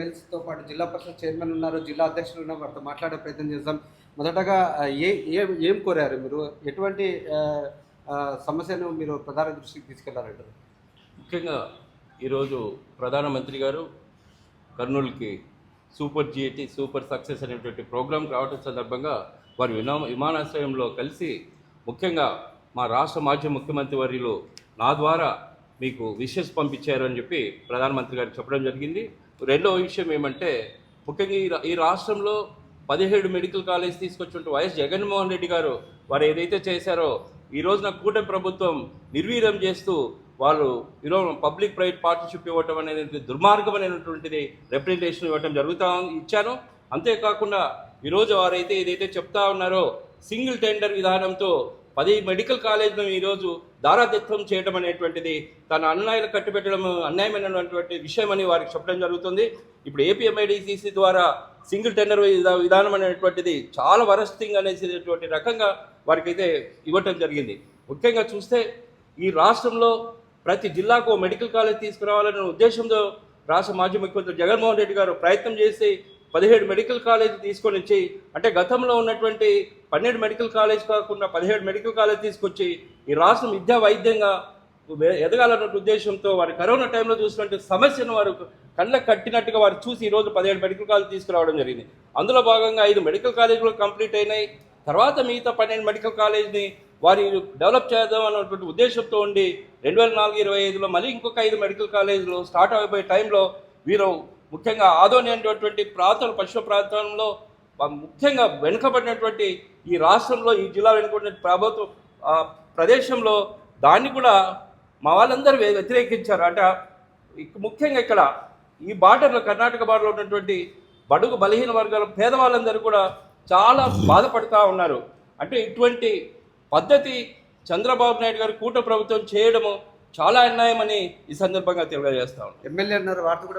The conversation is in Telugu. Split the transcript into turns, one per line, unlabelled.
ఎమ్మెల్సీతో పాటు జిల్లా పరిషత్ చైర్మన్ ఉన్నారు జిల్లా అధ్యక్షులు ఉన్నారు వారితో మాట్లాడే ప్రయత్నం చేద్దాం. మొదటగా ఏ ఏం ఏం కోరారు మీరు? ఎటువంటి సమస్యను మీరు ప్రధాన దృష్టికి తీసుకెళ్ళారంటారు?
ముఖ్యంగా ఈరోజు ప్రధానమంత్రి గారు కర్నూలుకి సూపర్ జిఐటి సూపర్ సక్సెస్ అనేటువంటి ప్రోగ్రాం రావడం సందర్భంగా వారి వినా విమానాశ్రయంలో కలిసి ముఖ్యంగా మా రాష్ట్ర మాజీ ముఖ్యమంత్రి వర్యులు నా ద్వారా మీకు విషెస్ పంపించారు అని చెప్పి ప్రధానమంత్రి గారు చెప్పడం జరిగింది. రెండో విషయం ఏమంటే ముఖ్యంగా ఈ ఈ రాష్ట్రంలో పదిహేడు మెడికల్ కాలేజ్ తీసుకొచ్చినట్టు వైఎస్ జగన్మోహన్ రెడ్డి గారు వారు ఏదైతే చేశారో ఈ రోజున కూటమి ప్రభుత్వం నిర్వీర్యం చేస్తూ వాళ్ళు ఈరోజు పబ్లిక్ ప్రైవేట్ పార్ట్నర్షిప్ ఇవ్వటం అనేది దుర్మార్గం అనేటువంటిది రిప్రజెంటేషన్ ఇవ్వటం జరుగుతా ఇచ్చాను. అంతేకాకుండా ఈరోజు వారైతే ఏదైతే చెప్తా ఉన్నారో సింగిల్ టెండర్ విధానంతో పది మెడికల్ కాలేజ్లను ఈరోజు దారాదత్తం చేయడం అనేటువంటిది తన అన్యాయాలు కట్టుబెట్టడం అన్యాయమైనటువంటి విషయం అని వారికి చెప్పడం జరుగుతుంది. ఇప్పుడు ఏపీఎంఐడిసిసి ద్వారా సింగిల్ టెండర్ విధానం అనేటువంటిది చాలా వరస్టింగ్ అనేటువంటి రకంగా వారికైతే ఇవ్వటం జరిగింది. ముఖ్యంగా చూస్తే ఈ రాష్ట్రంలో ప్రతి జిల్లాకు మెడికల్ కాలేజ్ తీసుకురావాలనే ఉద్దేశంతో రాష్ట్ర మాజీ ముఖ్యమంత్రి జగన్మోహన్ రెడ్డి గారు ప్రయత్నం చేసి పదిహేడు మెడికల్ కాలేజ్ తీసుకొని వచ్చి అంటే గతంలో ఉన్నటువంటి పన్నెండు మెడికల్ కాలేజ్ కాకుండా పదిహేడు మెడికల్ కాలేజ్ తీసుకొచ్చి ఈ రాష్ట్రం విద్యా వైద్యంగా ఎదగాలన్న ఉద్దేశంతో వారి కరోనా టైంలో చూసినటువంటి సమస్యను వారు కళ్ళకు కట్టినట్టుగా వారు చూసి ఈ రోజు పదిహేడు మెడికల్ కాలేజ్ తీసుకురావడం జరిగింది. అందులో భాగంగా ఐదు మెడికల్ కాలేజీలు కంప్లీట్ అయినాయి. తర్వాత మిగతా పన్నెండు మెడికల్ కాలేజ్ని వారి డెవలప్ చేద్దాం అన్నటువంటి ఉద్దేశంతో ఉండి రెండు వేల నాలుగు ఇరవై ఐదులో మళ్ళీ ఇంకొక ఐదు మెడికల్ కాలేజీలు స్టార్ట్ అయిపోయే టైంలో వీరు ముఖ్యంగా ఆదోని అనేటువంటి ప్రాంతం పశ్చిమ ప్రాంతంలో ముఖ్యంగా వెనుకబడినటువంటి ఈ రాష్ట్రంలో ఈ జిల్లా వెనుకబడిన ప్రభుత్వ ఆ, ప్రదేశంలో దాన్ని కూడా మా వాళ్ళందరూ వ్యతిరేకించారు. అట ముఖ్యంగా ఇక్కడ ఈ బార్డర్లో కర్ణాటక బార్డర్లో ఉన్నటువంటి బడుగు బలహీన వర్గాల పేదవాళ్ళందరూ కూడా చాలా బాధపడుతూ ఉన్నారు. అంటే ఇటువంటి పద్ధతి చంద్రబాబు నాయుడు గారు కూట ప్రభుత్వం చేయడము చాలా అన్యాయమని ఈ సందర్భంగా తెలియజేస్తా ఉన్నాం.
ఎమ్మెల్యే అన్నారు వార్త కూడా